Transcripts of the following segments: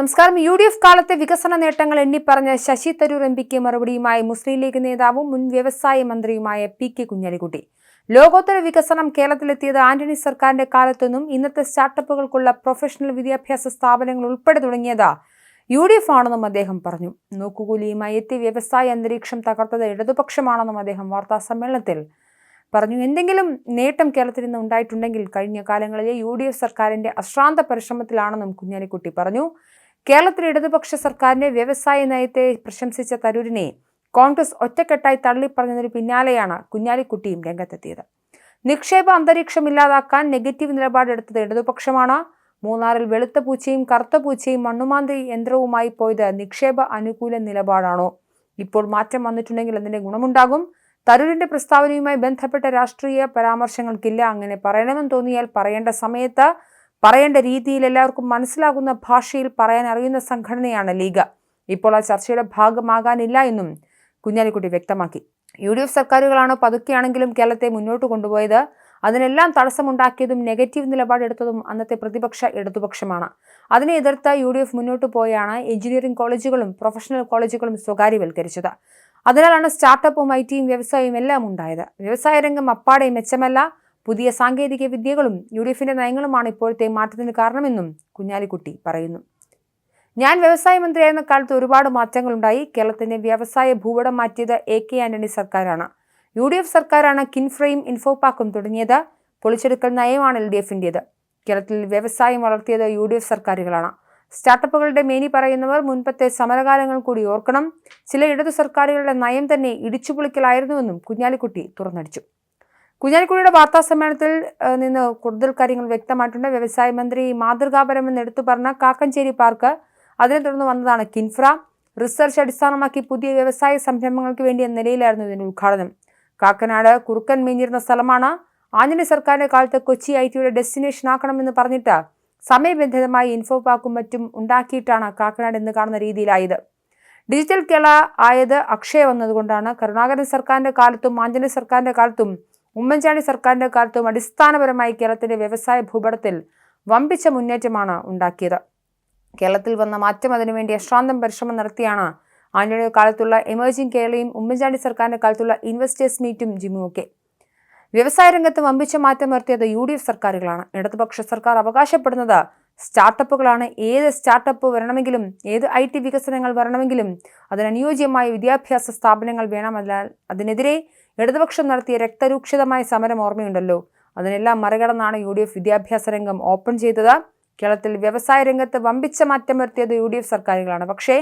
നമസ്കാരം. U D F കാലത്തെ വികസന നേട്ടങ്ങൾ എണ്ണിപ്പറഞ്ഞ ശശി തരൂർ എം പിക്ക് മറുപടിയുമായി മുസ്ലിം ലീഗ് നേതാവും മുൻ വ്യവസായ മന്ത്രിയുമായ പി കെ കുഞ്ഞാലിക്കുട്ടി. ലോകോത്തര വികസനം കേരളത്തിലെത്തിയത് ആന്റണി സർക്കാരിന്റെ കാലത്തൊന്നും ഇന്നത്തെ സ്റ്റാർട്ടപ്പുകൾക്കുള്ള പ്രൊഫഷണൽ വിദ്യാഭ്യാസ സ്ഥാപനങ്ങൾ ഉൾപ്പെടെ തുടങ്ങിയത് യു ഡി എഫ് ആണെന്നും അദ്ദേഹം പറഞ്ഞു. നോക്കുകൂലിയുമായി എത്തി വ്യവസായ അന്തരീക്ഷം തകർത്തത് ഇടതുപക്ഷമാണെന്നും അദ്ദേഹം വാർത്താ സമ്മേളനത്തിൽ പറഞ്ഞു. എന്തെങ്കിലും നേട്ടം കേരളത്തിൽ നിന്ന് ഉണ്ടായിട്ടുണ്ടെങ്കിൽ കഴിഞ്ഞ കാലങ്ങളിലെ യു ഡി എഫ് സർക്കാരിന്റെ അശ്രാന്ത പരിശ്രമത്തിലാണെന്നും കുഞ്ഞാലിക്കുട്ടി പറഞ്ഞു. കേരളത്തിലെ ഇടതുപക്ഷ സർക്കാരിന്റെ വ്യവസായ നയത്തെ പ്രശംസിച്ച തരൂരിനെ കോൺഗ്രസ് ഒറ്റക്കെട്ടായി തള്ളിപ്പറഞ്ഞതിന് പിന്നാലെയാണ് കുഞ്ഞാലിക്കുട്ടിയും രംഗത്തെത്തിയത്. നിക്ഷേപ അന്തരീക്ഷം ഇല്ലാതാക്കാൻ നെഗറ്റീവ് നിലപാടെടുത്തത് ഇടതുപക്ഷമാണ്. മൂന്നാറിൽ വെളുത്ത പൂച്ചയും കറുത്ത പൂച്ചയും മണ്ണുമാന്തി യന്ത്രവുമായി പോയത് നിക്ഷേപ അനുകൂല നിലപാടാണോ? ഇപ്പോൾ മാറ്റം വന്നിട്ടുണ്ടെങ്കിൽ അതിന്റെ ഗുണമുണ്ടാകും? തരൂരിന്റെ പ്രസ്താവനയുമായി ബന്ധപ്പെട്ട രാഷ്ട്രീയ പരാമർശങ്ങൾക്കില്ല അങ്ങനെ പറയണമെന്ന് തോന്നിയാൽ പറയേണ്ട സമയത്ത് പറയേണ്ട രീതിയിൽ എല്ലാവർക്കും മനസ്സിലാകുന്ന ഭാഷയിൽ പറയാൻ അറിയുന്ന സംഘടനയാണ് ലീഗ്. ഇപ്പോൾ ആ ചർച്ചയുടെ ഭാഗമാകാനില്ല എന്നും കുഞ്ഞാലിക്കുട്ടി വ്യക്തമാക്കി. യു ഡി എഫ് സർക്കാരുകളാണോ പതുക്കെയാണെങ്കിലും കേരളത്തെ മുന്നോട്ട് കൊണ്ടുപോയത്? അതിനെല്ലാം തടസ്സമുണ്ടാക്കിയതും നെഗറ്റീവ് നിലപാടെടുത്തതും അന്നത്തെ പ്രതിപക്ഷ ഇടതുപക്ഷമാണ്. അതിനെ എതിർത്ത് യു ഡി എഫ് മുന്നോട്ട് പോയാണ് എഞ്ചിനീയറിംഗ് കോളേജുകളും പ്രൊഫഷണൽ കോളേജുകളും സ്വകാര്യവൽക്കരിച്ചത്. അതിനാലാണ് സ്റ്റാർട്ടപ്പും ഐ ടിയും വ്യവസായവും എല്ലാം ഉണ്ടായത്. വ്യവസായ രംഗം അപ്പാടെ മെച്ചമല്ല. പുതിയ സാങ്കേതിക വിദ്യകളും യു ഡി എഫിന്റെ നയങ്ങളുമാണ് ഇപ്പോഴത്തെ മാറ്റത്തിന് കാരണമെന്നും കുഞ്ഞാലിക്കുട്ടി പറയുന്നു. ഞാൻ വ്യവസായ മന്ത്രിയായിരുന്ന കാലത്ത് ഒരുപാട് മാറ്റങ്ങളുണ്ടായി. കേരളത്തിന്റെ വ്യവസായ ഭൂപടം മാറ്റിയത് എ കെ ആന്റണി സർക്കാരാണ്. യു ഡി എഫ് സർക്കാരാണ് കിൻഫ്രയും ഇൻഫോപാക്കും തുടങ്ങിയത്. പൊളിച്ചെടുക്കൽ നയമാണ് എൽ ഡി എഫിന്റേത് കേരളത്തിൽ വ്യവസായം വളർത്തിയത് യു ഡി എഫ് സർക്കാരുകളാണ്. സ്റ്റാർട്ടപ്പുകളുടെ മേനി പറയുന്നവർ മുൻപത്തെ സമരകാലങ്ങൾ കൂടി ഓർക്കണം. ചില ഇടതു സർക്കാരുകളുടെ നയം തന്നെ ഇടിച്ചുപൊളിക്കലായിരുന്നുവെന്നും കുഞ്ഞാലിക്കുട്ടി തുറന്നടിച്ചു. കുഞ്ഞാലിക്കുട്ടിയുടെ വാർത്താ സമ്മേളനത്തിൽ നിന്ന് കൂടുതൽ കാര്യങ്ങൾ വ്യക്തമായിട്ടുണ്ട്. വ്യവസായ മന്ത്രി മാതൃകാപരമെന്ന് എടുത്തു പറഞ്ഞ കാക്കഞ്ചേരി പാർക്ക് അതിനെ തുടർന്ന് വന്നതാണ് കിൻഫ്ര. റിസർച്ച് അടിസ്ഥാനമാക്കി പുതിയ വ്യവസായ സംരംഭങ്ങൾക്ക് വേണ്ടി എന്ന നിലയിലായിരുന്നു ഇതിന്റെ ഉദ്ഘാടനം. കാക്കനാട് കുറുക്കൻ മേഞ്ഞിരുന്ന സ്ഥലമാണ്. ആഞ്ഞലി സർക്കാരിന്റെ കാലത്ത് കൊച്ചി ഐ ടിയുടെ ഡെസ്റ്റിനേഷൻ ആക്കണമെന്ന് പറഞ്ഞിട്ട് സമയബന്ധിതമായി ഇൻഫോ പാക്കും മറ്റും ഉണ്ടാക്കിയിട്ടാണ് കാക്കനാട് എന്ന് കാണുന്ന രീതിയിലായത്. ഡിജിറ്റൽ കേരള ആയത് അക്ഷയ വന്നതുകൊണ്ടാണ്. കരുണാകരൻ സർക്കാരിന്റെ കാലത്തും ആഞ്ജലി സർക്കാരിന്റെ കാലത്തും ഉമ്മൻചാണ്ടി സർക്കാരിന്റെ കാലത്തും അടിസ്ഥാനപരമായി കേരളത്തിന്റെ വ്യവസായ ഭൂപടത്തിൽ വമ്പിച്ച മുന്നേറ്റമാണ് ഉണ്ടാക്കിയത്. കേരളത്തിൽ വന്ന മാറ്റം അതിനുവേണ്ടി അശ്രാന്തം പരിശ്രമം നടത്തിയാണ് ആന്റണിയുടെ കാലത്തുള്ള എമേർജിംഗ് കേരളയും ഉമ്മൻചാണ്ടി സർക്കാരിന്റെ കാലത്തുള്ള ഇൻവെസ്റ്റേഴ്സ് മീറ്റും ജിമ്മുമൊക്കെ വ്യവസായ രംഗത്ത് വമ്പിച്ച മാറ്റം വരുത്തിയത് യു ഡി എഫ് സർക്കാരുകളാണ്. ഇടതുപക്ഷ സർക്കാർ അവകാശപ്പെടുന്നത് സ്റ്റാർട്ടപ്പുകളാണ്. ഏത് സ്റ്റാർട്ടപ്പ് വരണമെങ്കിലും ഏത് ഐ ടി വികസനങ്ങൾ വരണമെങ്കിലും അതിനനുയോജ്യമായ വിദ്യാഭ്യാസ സ്ഥാപനങ്ങൾ വേണമെന്നാൽ അതിനെതിരെ ഇടതുപക്ഷം നടത്തിയ രക്തരൂക്ഷിതമായ സമരം ഓർമ്മയുണ്ടല്ലോ. അതിനെല്ലാം മറികടന്നാണ് യു ഡി എഫ് വിദ്യാഭ്യാസ രംഗം ഓപ്പൺ ചെയ്തത്. കേരളത്തിൽ വ്യവസായ രംഗത്ത് വമ്പിച്ച മാറ്റം വരുത്തിയത് യു ഡി എഫ് സർക്കാരുകളാണ്. പക്ഷേ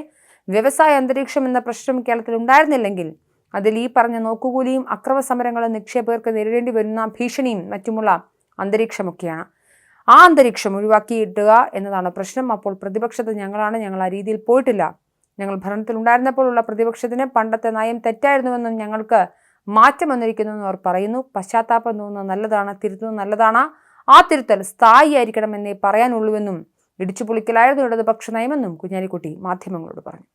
വ്യവസായ അന്തരീക്ഷം എന്ന പ്രശ്നം കേരളത്തിൽ ഉണ്ടായിരുന്നില്ലെങ്കിൽ അതിൽ ഈ പറഞ്ഞ നോക്കുകൂലിയും അക്രമ സമരങ്ങളും നിക്ഷേപകർക്ക് നേരിടേണ്ടി വരുന്ന ഭീഷണിയും മറ്റുമുള്ള അന്തരീക്ഷമൊക്കെയാണ്. ആ അന്തരീക്ഷം ഒഴിവാക്കിയിടുക എന്നതാണ് പ്രശ്നം. അപ്പോൾ പ്രതിപക്ഷത്ത് ഞങ്ങളാണ് ഞങ്ങൾ ആ രീതിയിൽ പോയിട്ടില്ല. ഞങ്ങൾ ഭരണത്തിലുണ്ടായിരുന്നപ്പോഴുള്ള പ്രതിപക്ഷത്തിന് പണ്ടത്തെ നയം തെറ്റായിരുന്നുവെന്നും ഞങ്ങൾക്ക് മാറ്റം വന്നിരിക്കുന്നു എന്ന് അവർ പറയുന്നു. പശ്ചാത്താപം തോന്നുന്നത് നല്ലതാണ് തിരുത്തുന്നത് നല്ലതാണ്. ആ തിരുത്തൽ സ്ഥായിയായിരിക്കണമെന്നേ പറയാനുള്ളൂവെന്നും ഇടിച്ചുപൊളിക്കലായിരുന്നു ഇടതുപക്ഷ നയമെന്നും കുഞ്ഞാലിക്കുട്ടി മാധ്യമങ്ങളോട് പറഞ്ഞു.